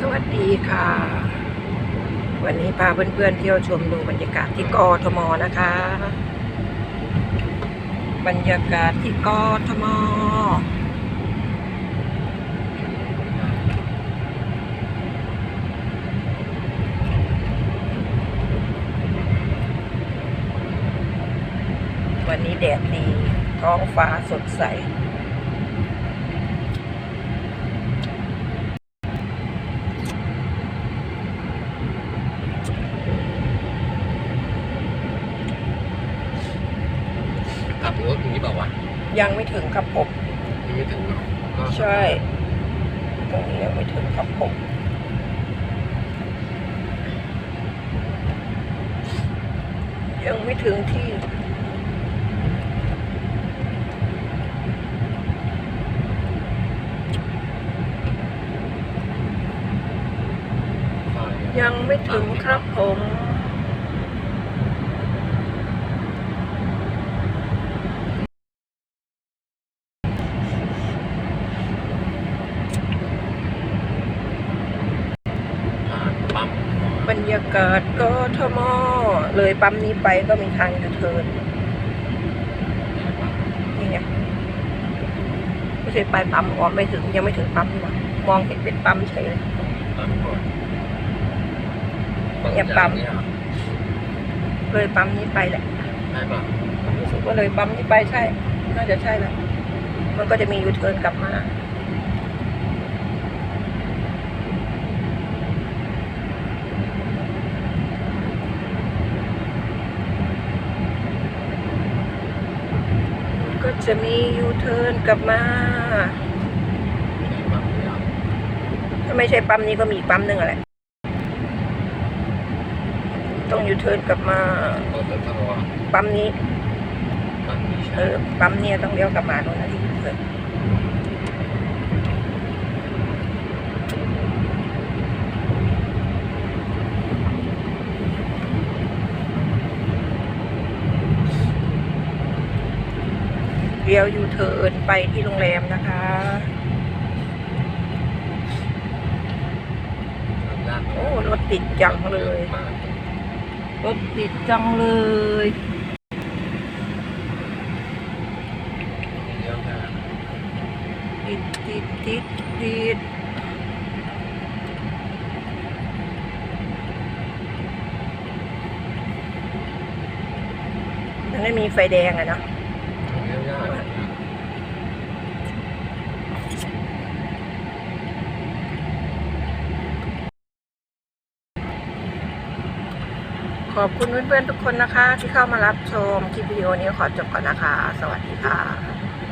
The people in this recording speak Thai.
สวัสดีค่ะ วันนี้พาเพื่อนๆเที่ยวชมดูบรรยากาศที่กอทมนะคะ บรรยากาศที่กอทมวันนี้แดดดีท้องฟ้าสดใส กลับรถอย่างนี้เปล่าวะยังไม่ถึงครับผมยังไม่ถึงเนาะก็ใช่ตรงนี้ยังไม่ถึงครับผมยังไม่ถึงที่ ยังไม่ถึงครับผม ผ่านปั๊ม บรรยากาศกทมเลยปั๊มนี้ไปก็มีทางยูเทิร์นนี่ไงไม่ใช่ไปปั๊มอ๋อไม่ถึงยังไม่ถึงปั๊มนี่หว่ามองเห็นเป็นปั๊มเฉยเลยปั๊มก่อนอย่าปั๊มเนี่ยเลยปั๊มนี้ไปแหละได้ป่ะรู้สึกว่าเลยปั๊มนี้ไปใช่ น่าจะใช่แล้วมันก็จะมียูเทิร์นกลับมา ก็จะมียูเทิร์นกลับมาได้ปั๊มเนี่ยถ้าไม่ใช่ปั๊มนี้ก็มีอีกปั๊มหนึ่งอะไรต้องยูเทิร์นกลับมาก็เดินทางว่าปั๊มนี้ปั๊มนี้ เอใช่อปั๊มเนี่ยต้องเลี้ยวกลับมาโน่นนะที่ยูเทิร์น เลี้ยวยูเทิร์นไปที่โรงแรมนะคะโอ้รถติดจังเลย รถติดจังเลยติดติดติดติดมันไม่มีไฟแดงอะเนาะ เยอะยาก ขอบคุณเพื่อนๆทุกคนนะคะ ที่เข้ามารับชมคลิปวิดีโอนี้ขอจบก่อนนะคะ สวัสดีค่ะ